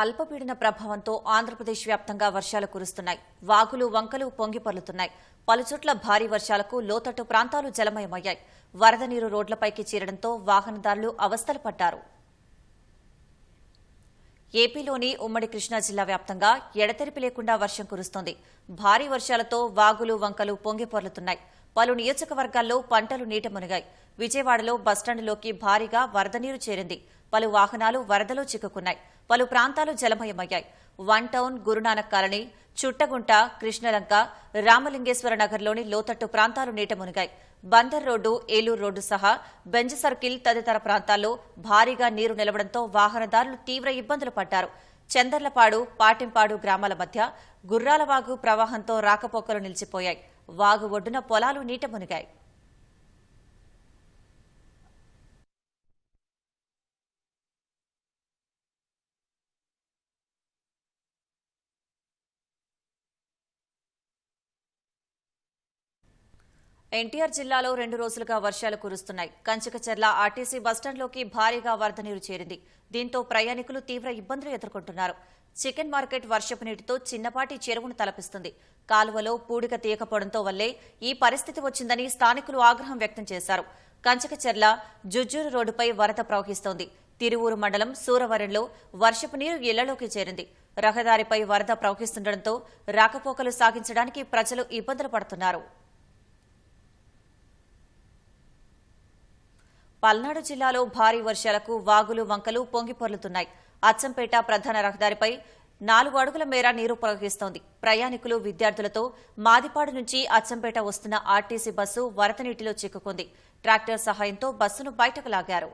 అల్పపీడన ప్రభావంతో ఆంధ్రప్రదేశ్ వ్యాప్తంగా వర్షాలు కురుస్తున్నాయి. వాగులు వంకలు పొంగిపర్లుతున్నాయి పలుచోట్ల భారీ వర్షాలకు లోతట్టు ప్రాంతాలు జలమయమయ్యాయి. వరద నీరు రోడ్లపైకి చేరడంతో వాహనదారులు అవస్థలు పడ్డారు. ఏపీలోని ఉమ్మడి కృష్ణా జిల్లా వ్యాప్తంగా ఎడతెరిపి లేకుండా వర్షం కురుస్తోంది. భారీ వర్షాలతో వాగులు వంకలు పొంగిపొర్లుతున్నాయి పలు నియోజకవర్గాల్లో పంటలు నీట మునిగాయి. విజయవాడలో బస్టాండ్లోకి భారీగా వరద నీరు చేరింది. పలు వాహనాలు వరదలో చిక్కుకున్నాయి. పలు ప్రాంతాలు జలమయమయ్యాయి. One town Gurunanak colony Chuttugunta Krishnalanka Ramalingeswara నగర్లోని లోతట్టు ప్రాంతాలు నీట మునిగాయి. బందర్ రోడ్డు ఏలూరు రోడ్డు సహా బెంజ్ సర్కిల్ తదితర ప్రాంతాల్లో భారీగా నీరు నిలవడంతో వాహనదారులు తీవ్ర ఇబ్బందులు పడ్డారు. చందర్లపాడు పాటింపాడు గ్రామాల మధ్య గుర్రాలవాగు ప్రవాహంతో రాకపోకలు నిలిచిపోయాయి. వాగు ఒడ్డున పొలాలు నీట మునిగాయి. ఎన్టీఆర్ జిల్లాలో రెండు రోజులుగా వర్షాలు కురుస్తున్నాయి. కంచకచర్ల ఆర్టీసీ బస్టాండ్లోకి భారీగా వరద నీరు చేరింది. దీంతో ప్రయాణికులు తీవ్ర ఇబ్బందులు ఎదుర్కొంటున్నారు. చికెన్ మార్కెట్ వర్షపు నీటితో చిన్నపాటి చెరువును తలపిస్తుంది. కాలువలో పూడిక తీయకపోవడంతో వల్లే ఈ పరిస్థితి వచ్చిందని స్థానికులు ఆగ్రహం వ్యక్తం చేశారు. కంచకచెర్ల జుజ్జూరు రోడ్డుపై వరద ప్రవహిస్తోంది. తిరువూరు మండలం సూరవరంలో వర్షపు నీరు ఇళ్ళలోకి చేరింది. రహదారిపై వరద ప్రవహిస్తుండటంతో రాకపోకలు సాగించడానికి ప్రజలు ఇబ్బందులు పడుతున్నారు. పల్నాడు జిల్లాలో భారీ వర్షాలకు వాగులు వంకలు పొంగిపొర్లుతున్నాయి అచ్చంపేట ప్రధాన రహదారిపై నాలుగు అడుగుల మేర నీరు ప్రవహిస్తోంది. ప్రయాణికులు విద్యార్థులతో మాదిపాడు నుంచి అచ్చంపేట వస్తున్న ఆర్టీసీ బస్సు వరద నీటిలో చిక్కుకుంది. ట్రాక్టర్ సహాయంతో బస్సును బయటకు లాగారు.